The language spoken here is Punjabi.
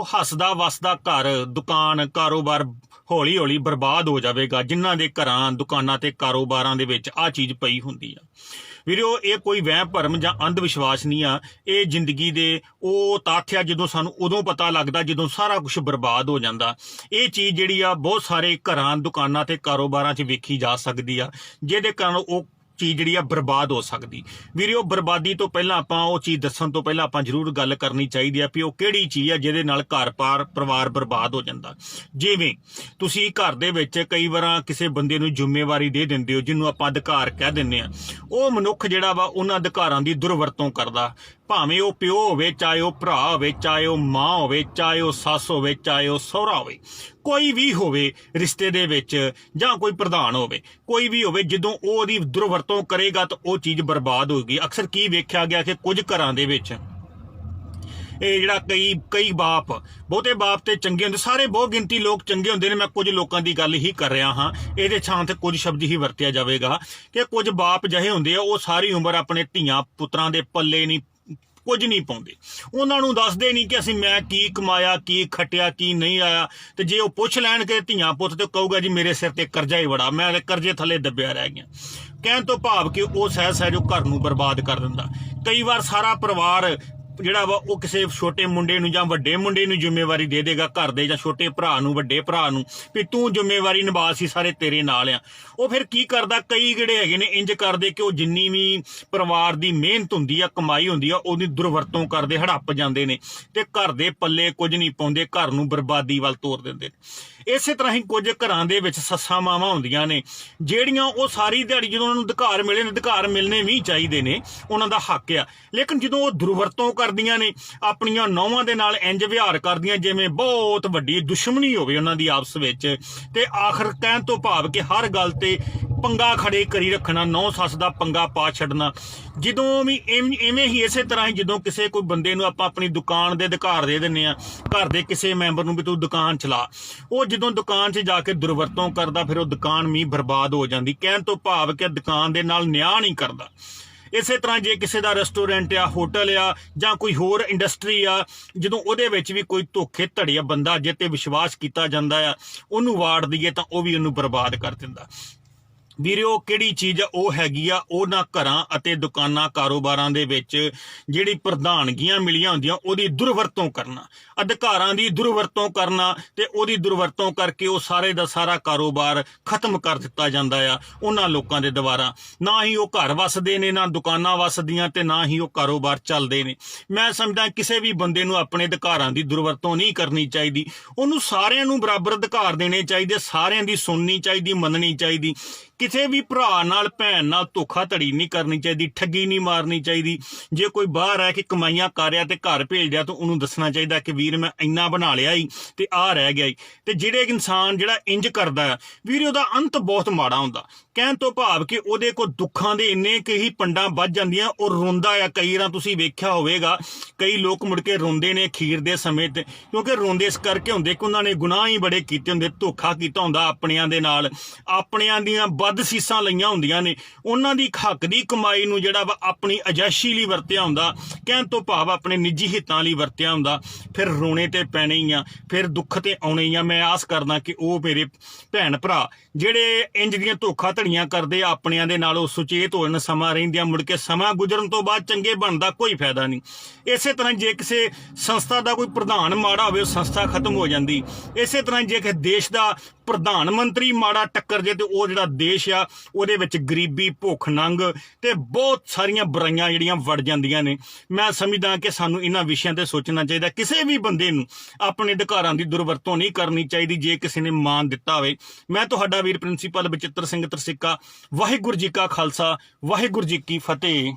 ਉਹ ਹੱਸਦਾ ਵਸਦਾ ਘਰ, ਦੁਕਾਨ, ਕਾਰੋਬਾਰ ਹੌਲੀ ਹੌਲੀ ਬਰਬਾਦ ਹੋ ਜਾਵੇਗਾ। ਜਿਨ੍ਹਾਂ ਦੇ ਘਰਾਂ, ਦੁਕਾਨਾਂ ਤੇ ਕਾਰੋਬਾਰਾਂ ਦੇ ਵਿੱਚ ਆ ਚੀਜ਼ ਪਈ ਹੁੰਦੀ ਆ। ਵੀਰੋ, ਇਹ ਕੋਈ ਵਹਿਮ ਭਰਮ ਜਾਂ ਅੰਧ ਵਿਸ਼ਵਾਸ ਨਹੀਂ ਆ। ਇਹ ਜ਼ਿੰਦਗੀ ਦੇ ਉਹ ਤੱਥ ਆ ਜਦੋਂ ਸਾਨੂੰ ਉਦੋਂ ਪਤਾ ਲੱਗਦਾ ਜਦੋਂ ਸਾਰਾ ਕੁਝ ਬਰਬਾਦ ਹੋ ਜਾਂਦਾ। ਇਹ ਚੀਜ਼ ਜਿਹੜੀ ਆ, ਬਹੁਤ ਸਾਰੇ ਘਰਾਂ, ਦੁਕਾਨਾਂ ਤੇ ਕਾਰੋਬਾਰਾਂ 'ਚ ਵੇਖੀ ਜਾ ਸਕਦੀ ਆ। ਜਿਹਦੇ ਕਾਰਨ ਉਹ ਚੀਜ਼ ਜਿਹੜੀ ਆ ਬਰਬਾਦ ਹੋ ਸਕਦੀ। ਵੀਰੇ, ਉਹ ਬਰਬਾਦੀ ਤੋਂ ਪਹਿਲਾਂ ਆਪਾਂ ਉਹ ਚੀਜ਼ ਦੱਸਣ ਤੋਂ ਪਹਿਲਾਂ ਆਪਾਂ ਜ਼ਰੂਰ ਗੱਲ ਕਰਨੀ ਚਾਹੀਦੀ ਆ ਵੀ ਉਹ ਕਿਹੜੀ ਚੀਜ਼ ਆ ਜਿਹਦੇ ਨਾਲ ਘਰ-ਪਾਰ ਪਰਿਵਾਰ ਬਰਬਾਦ ਹੋ ਜਾਂਦਾ। ਜਿਵੇਂ ਤੁਸੀਂ ਘਰ ਦੇ ਵਿੱਚ ਕਈ ਵਾਰਾਂ ਕਿਸੇ ਬੰਦੇ ਨੂੰ ਜ਼ਿੰਮੇਵਾਰੀ ਦੇ ਦਿੰਦੇ ਹੋ, ਜਿਹਨੂੰ ਆਪਾਂ ਅਧਿਕਾਰ ਕਹਿ ਦਿੰਦੇ ਆ। ਉਹ ਮਨੁੱਖ ਜਿਹੜਾ ਵਾ, ਉਹਨਾਂ ਅਧਿਕਾਰਾਂ ਦੀ ਦੁਰਵਰਤੋਂ ਕਰਦਾ। ਭਾਵੇਂ ਉਹ ਪਿਓ ਹੋਵੇ, ਚਾਹੇ ਉਹ ਭਰਾ ਹੋਵੇ, ਚਾਹੇ ਉਹ ਮਾਂ ਹੋਵੇ, ਚਾਹੇ ਉਹ ਸੱਸ ਹੋਵੇ, ਚਾਹੇ ਉਹ ਸਹੁਰਾ ਹੋਵੇ। ਕੋਈ ਵੀ ਹੋਵੇ ਰਿਸ਼ਤੇ ਦੇ ਵਿੱਚ ਜਾਂ ਕੋਈ ਪ੍ਰਧਾਨ ਹੋਵੇ, ਕੋਈ ਵੀ ਹੋਵੇ, ਜਦੋਂ ਉਹ ਉਹਦੀ ਦੁਰਵਰਤੋਂ ਕਰੇਗਾ ਤਾਂ ਉਹ ਚੀਜ਼ ਬਰਬਾਦ ਹੋਏਗੀ। ਅਕਸਰ ਕੀ ਵੇਖਿਆ ਗਿਆ ਕਿ ਕੁਝ ਘਰਾਂ ਦੇ ਵਿੱਚ ਇਹ ਜਿਹੜਾ ਕਈ ਕਈ ਬਾਪ, ਬਹੁਤੇ ਬਾਪ ਤੇ ਚੰਗੇ ਹੁੰਦੇ, ਸਾਰੇ ਬਹੁਤ ਗਿਣਤੀ ਲੋਕ ਚੰਗੇ ਹੁੰਦੇ ਨੇ, ਮੈਂ ਕੁਝ ਲੋਕਾਂ ਦੀ ਗੱਲ ਹੀ ਕਰ ਰਿਹਾ ਹਾਂ। ਇਹਦੇ ਛਾਂ ਤੇ ਕੁਝ ਸ਼ਬਦ ਹੀ ਵਰਤਿਆ ਜਾਵੇਗਾ ਕਿ ਕੁਝ ਬਾਪ ਜਿਹੇ ਹੁੰਦੇ ਆ, ਉਹ ਸਾਰੀ ਉਮਰ ਆਪਣੇ ਧੀਆਂ ਪੁੱਤਰਾਂ ਦੇ ਪੱਲੇ ਨਹੀਂ ਕੁਝ ਨਹੀਂ ਪਾਉਂਦੇ। ਉਹਨਾਂ ਨੂੰ ਦੱਸਦੇ ਨਹੀਂ ਕਿ ਅਸੀਂ ਮੈਂ ਕੀ ਕਮਾਇਆ, ਕੀ ਖਟਿਆ, ਕੀ ਨਹੀਂ ਆਇਆ। ਤੇ ਜੇ ਉਹ ਪੁੱਛ ਲੈਣ ਕਿ ਧੀਆਂ ਪੁੱਤ ਤੇ ਕਹੂਗਾ ਜੀ ਮੇਰੇ ਸਿਰ ਤੇ ਕਰਜ਼ਾ ਹੀ ਬੜਾ ਮੈਂ ਤੇ ਕਰਜ਼ੇ ਥੱਲੇ ਦੱਬਿਆ ਰਹਿ ਗਿਆ। ਕਹਿਣ ਤੋਂ ਭਾਵ ਕਿ ਉਹ ਸਹਿ ਸਹਿ ਜੋ ਘਰ ਨੂੰ ਬਰਬਾਦ ਕਰ ਦਿੰਦਾ। ਕਈ ਵਾਰ ਸਾਰਾ ਪਰਿਵਾਰ ਜਿਹੜਾ ਵਾ ਉਹ ਕਿਸੇ ਛੋਟੇ ਮੁੰਡੇ ਨੂੰ ਜਾਂ ਵੱਡੇ ਮੁੰਡੇ ਨੂੰ ਜ਼ਿੰਮੇਵਾਰੀ ਦੇ ਦੇਗਾ ਘਰ ਦੇ ਜਾਂ ਛੋਟੇ ਭਰਾ ਨੂੰ, ਵੱਡੇ ਭਰਾ ਨੂੰ, ਵੀ ਤੂੰ ਜ਼ਿੰਮੇਵਾਰੀ ਨਿਭਾ ਸੀ ਸਾਰੇ ਤੇਰੇ ਨਾਲ ਆ। ਉਹ ਫਿਰ ਕੀ ਕਰਦਾ, ਕਈ ਜਿਹੜੇ ਹੈਗੇ ਨੇ ਇੰਜ ਕਰਦੇ ਕਿ ਉਹ ਜਿੰਨੀ ਵੀ ਪਰਿਵਾਰ ਦੀ ਮਿਹਨਤ ਹੁੰਦੀ ਆ, ਕਮਾਈ ਹੁੰਦੀ ਆ, ਉਹਦੀ ਦੁਰਵਰਤੋਂ ਕਰਦੇ, ਹੜੱਪ ਜਾਂਦੇ ਨੇ ਤੇ ਘਰ ਦੇ ਪੱਲੇ ਕੁਝ ਨਹੀਂ ਪਾਉਂਦੇ, ਘਰ ਨੂੰ ਬਰਬਾਦੀ ਵੱਲ ਤੋਰ ਦਿੰਦੇ ਨੇ। ਇਸੇ ਤਰ੍ਹਾਂ ਹੀ ਕੁਝ ਘਰਾਂ ਦੇ ਵਿੱਚ ਸੱਸਾਂ ਮਾਵਾਂ ਹੁੰਦੀਆਂ ਨੇ, ਜਿਹੜੀਆਂ ਉਹ ਸਾਰੀ ਦਿਹਾੜੀ ਜਦੋਂ ਉਹਨਾਂ ਨੂੰ ਅਧਿਕਾਰ ਮਿਲੇ ਨੇ, ਅਧਿਕਾਰ ਮਿਲਨੇ ਵੀ ਚਾਹੀਦੇ ਨੇ, ਉਹਨਾਂ ਦਾ ਹੱਕ ਆ। ਲੇਕਿਨ ਜਦੋਂ ਉਹ ਦੁਰਵਰਤੋਂ ਕਰ ਕਰਦੀਆਂ ਨੇ, ਆਪਣੀਆਂ ਨੌਵਾਂ ਦੇ ਨਾਲ ਇੰਜ ਵਿਹਾਰ ਕਰਦੀਆਂ, ਜਿਵੇਂ ਬਹੁਤ ਵੱਡੀ ਦੁਸ਼ਮਣੀ ਹੋਵੇ ਉਹਨਾਂ ਦੀ ਆਪਸ ਵਿੱਚ। ਤੇ ਆਖਰ ਕਹਿਣ ਤੋਂ ਭਾਵ ਕਿ ਹਰ ਗੱਲ ਤੇ ਪੰਗਾ ਖੜੇ ਕਰੀ ਰੱਖਣਾ, ਨੌ ਸੱਸ ਦਾ ਪੰਗਾ ਪਾ ਛੱਡਣਾ। ਜਦੋਂ ਵੀ ਇਵੇਂ ਹੀ ਇਸੇ ਤਰ੍ਹਾਂ ਹੀ ਜਦੋਂ ਕਿਸੇ ਕੋਈ ਬੰਦੇ ਨੂੰ ਆਪਾਂ ਆਪਣੀ ਦੁਕਾਨ ਦੇ ਅਧਿਕਾਰ ਦੇ ਦਿੰਨੇ ਆ ਘਰ ਦੇ ਕਿਸੇ ਮੈਂਬਰ ਨੂੰ ਵੀ ਤੂੰ ਦੁਕਾਨ ਚਲਾ। ਉਹ ਜਦੋਂ ਦੁਕਾਨ 'ਚ ਜਾ ਕੇ ਦੁਰਵਰਤੋਂ ਕਰਦਾ, ਫਿਰ ਉਹ ਦੁਕਾਨ ਵੀ ਬਰਬਾਦ ਹੋ ਜਾਂਦੀ। ਕਹਿਣ ਤੋਂ ਭਾਵ ਕਿ ਦੁਕਾਨ ਦੇ ਨਾਲ ਨਿਆਂ ਨਹੀਂ ਕਰਦਾ। ਇਸੇ ਤਰ੍ਹਾਂ ਜੇ ਕਿਸੇ ਦਾ ਰੈਸਟੋਰੈਂਟ ਆ, ਹੋਟਲ ਆ ਜਾਂ ਕੋਈ ਹੋਰ ਇੰਡਸਟਰੀ ਆ, ਜਦੋਂ ਉਹਦੇ ਵਿੱਚ ਵੀ ਕੋਈ ਧੋਖੇ ਧੜੀਆ ਬੰਦਾ ਜੇ ਤੇ ਵਿਸ਼ਵਾਸ ਕੀਤਾ ਜਾਂਦਾ ਆ, ਉਹਨੂੰ ਵਾੜ ਦਈਏ ਤਾਂ ਉਹ ਵੀ ਉਹਨੂੰ ਬਰਬਾਦ ਕਰ ਦਿੰਦਾ। ਵੀਰਿਓ ਕਿਹੜੀ ਚੀਜ਼ ਆ? ਉਹ ਹੈਗੀ ਆ ਉਹਨਾਂ ਘਰਾਂ ਅਤੇ ਦੁਕਾਨਾਂ, ਕਾਰੋਬਾਰਾਂ ਦੇ ਵਿੱਚ ਜਿਹੜੀ ਪ੍ਰਧਾਨਗੀਆਂ ਮਿਲੀਆਂ ਹੁੰਦੀਆਂ, ਉਹਦੀ ਦੁਰਵਰਤੋਂ ਕਰਨਾ। ਅਧਿਕਾਰਾਂ ਦੀ ਦੁਰਵਰਤੋਂ ਕਰਨਾ ਤੇ ਉਹਦੀ ਦੁਰਵਰਤੋਂ ਕਰਕੇ ਉਹ ਸਾਰੇ ਦਾ ਸਾਰਾ ਕਾਰੋਬਾਰ ਖਤਮ ਕਰ ਦਿੱਤਾ ਜਾਂਦਾ ਆ ਉਹਨਾਂ ਲੋਕਾਂ ਦੇ ਦੁਆਰਾ। ਨਾ ਹੀ ਉਹ ਘਰ ਵਸਦੇ ਨੇ, ਨਾ ਦੁਕਾਨਾਂ ਵਸਦੀਆਂ ਤੇ ਨਾ ਹੀ ਉਹ ਕਾਰੋਬਾਰ ਚੱਲਦੇ ਨੇ। ਮੈਂ ਸਮਝਦਾ ਕਿਸੇ ਵੀ ਬੰਦੇ ਨੂੰ ਆਪਣੇ ਅਧਿਕਾਰਾਂ ਦੀ ਦੁਰਵਰਤੋਂ ਨਹੀਂ ਕਰਨੀ ਚਾਹੀਦੀ। ਉਹਨੂੰ ਸਾਰਿਆਂ ਨੂੰ ਬਰਾਬਰ ਅਧਿਕਾਰ ਦੇਣੇ ਚਾਹੀਦੇ, ਸਾਰਿਆਂ ਦੀ ਸੁਣਨੀ ਚਾਹੀਦੀ, ਮੰਨਣੀ ਚਾਹੀਦੀ। ਕਿਸੇ ਵੀ ਭਰਾ ਨਾਲ, ਭੈਣ ਨਾਲ ਧੋਖਾ ਧੜੀ ਨਹੀਂ ਕਰਨੀ ਚਾਹੀਦੀ, ਠੱਗੀ ਨਹੀਂ ਮਾਰਨੀ ਚਾਹੀਦੀ। ਜੇ ਕੋਈ ਬਾਹਰ ਆ ਕੇ ਕਮਾਈਆਂ ਕਰ ਰਿਹਾ ਤੇ ਘਰ ਭੇਜ ਰਿਹਾ ਤਾਂ ਉਹਨੂੰ ਦੱਸਣਾ ਚਾਹੀਦਾ ਕਿ ਵੀਰ ਮੈਂ ਇੰਨਾ ਬਣਾ ਲਿਆ ਈ ਤੇ ਆ ਰਹਿ ਗਿਆ ਈ। ਤੇ ਜਿਹੜੇ ਇਨਸਾਨ ਜਿਹੜਾ ਇੰਜ ਕਰਦਾ ਆ ਵੀਰ ਉਹਦਾ ਅੰਤ ਬਹੁਤ ਮਾੜਾ ਹੁੰਦਾ। ਕਹਿਣ ਤੋਂ ਭਾਵ ਕਿ ਉਹਦੇ ਕੋਲ ਦੁੱਖਾਂ ਦੇ ਇੰਨੇ ਕਿ ਹੀ ਪੰਡਾਂ ਵੱਜ ਜਾਂਦੀਆਂ, ਉਹ ਰੋਂਦਾ ਆ। ਕਈ ਵਾਰ ਤੁਸੀਂ ਵੇਖਿਆ ਹੋਵੇਗਾ, ਕਈ ਲੋਕ ਮੁੜ ਕੇ ਰੋਂਦੇ ਨੇ ਖੀਰ ਦੇ ਸਮੇਂ ਤੇ, ਕਿਉਂਕਿ ਰੋਂਦੇ ਇਸ ਕਰਕੇ ਹੁੰਦੇ ਕਿ ਉਹਨਾਂ ਨੇ ਗੁਨਾਹ ਹੀ ਬੜੇ ਕੀਤੇ ਹੁੰਦੇ, ਧੋਖਾ ਕੀਤਾ ਹੁੰਦਾ ਆਪਣਿਆਂ ਦੇ ਨਾਲ। ਆਪਣਿਆਂ ਦੀਆਂ ਵੱਧ ਸੀਸਾਂ ਲਈਆਂ ਹੁੰਦੀਆਂ ਨੇ। ਉਹਨਾਂ ਦੀ ਹੱਕ ਦੀ ਕਮਾਈ ਨੂੰ ਜਿਹੜਾ ਵਾ ਆਪਣੀ ਅਜਾਇਸ਼ੀ ਲਈ ਵਰਤਿਆ ਹੁੰਦਾ, ਕਹਿਣ ਤੋਂ ਭਾਵ ਆਪਣੇ ਨਿੱਜੀ ਹਿੱਤਾਂ ਲਈ ਵਰਤਿਆ ਹੁੰਦਾ। ਫਿਰ ਰੋਣੇ ਤੇ ਪੈਣੇ ਹੀ ਆ, ਫਿਰ ਦੁੱਖ ਤੇ ਆਉਣੇ ਹੀ ਆ। ਮੈਂ ਆਸ ਕਰਦਾ ਕਿ ਉਹ ਮੇਰੇ ਭੈਣ ਭਰਾ, ਜਿਹੜੇ ਇੰਜ ਦੀਆਂ ਧੋਖਾ ਧੜੀਆਂ ਕਰਦੇ ਆ, ਆਪਣਿਆਂ ਦੇ ਨਾਲ ਉਹ ਸੁਚੇਤ ਹੋਣ ਸਮਾਂ ਰਹਿੰਦਿਆਂ ਮੁੜ ਕੇ ਸਮਾਂ ਗੁਜ਼ਰਨ ਤੋਂ ਬਾਅਦ ਚੰਗੇ ਬਣਦਾ ਕੋਈ ਫਾਇਦਾ ਨਹੀਂ। ਇਸੇ ਤਰ੍ਹਾਂ ਜੇ ਕਿਸੇ ਸੰਸਥਾ ਦਾ ਕੋਈ ਪ੍ਰਧਾਨ ਮਾੜਾ ਹੋਵੇ, ਉਹ ਸੰਸਥਾ ਖਤਮ ਹੋ ਜਾਂਦੀ। ਇਸੇ ਤਰ੍ਹਾਂ ਜੇ ਕਿਸੇ ਦੇਸ਼ ਦਾ ਪ੍ਰਧਾਨ ਮੰਤਰੀ ਮਾੜਾ ਟੱਕਰ ਜੇ ਤੇ ਉਹ ਜਿਹੜਾ ਦੇਸ਼ ਦੇਸ਼ ਆ, ਉਹਦੇ ਵਿੱਚ ਗਰੀਬੀ, ਭੁੱਖ, ਨੰਗ ਤੇ ਬਹੁਤ ਸਾਰੀਆਂ ਬੁਰਾਈਆਂ ਜਿਹੜੀਆਂ ਵੜ ਜਾਂਦੀਆਂ ਨੇ। ਮੈਂ ਸਮਝਦਾ ਕਿ ਸਾਨੂੰ ਇਹਨਾਂ ਵਿਸ਼ਿਆਂ ਤੇ ਸੋਚਣਾ ਚਾਹੀਦਾ। ਕਿਸੇ ਵੀ ਬੰਦੇ ਨੂੰ ਆਪਣੇ ਅਧਿਕਾਰਾਂ ਦੀ ਦੁਰਵਰਤੋਂ ਨਹੀਂ ਕਰਨੀ ਚਾਹੀਦੀ ਜੇ ਕਿਸੇ ਨੇ ਮਾਨ ਦਿੱਤਾ ਹੋਵੇ। ਮੈਂ ਤੁਹਾਡਾ ਵੀਰ ਪ੍ਰਿੰਸੀਪਲ ਬਚਿੱਤਰ ਸਿੰਘ ਤਰਸਿੱਕਾ। ਵਾਹਿਗੁਰੂ ਜੀ ਕਾ ਖਾਲਸਾ, ਵਾਹਿਗੁਰੂ ਜੀ ਕੀ ਫਤਿਹ।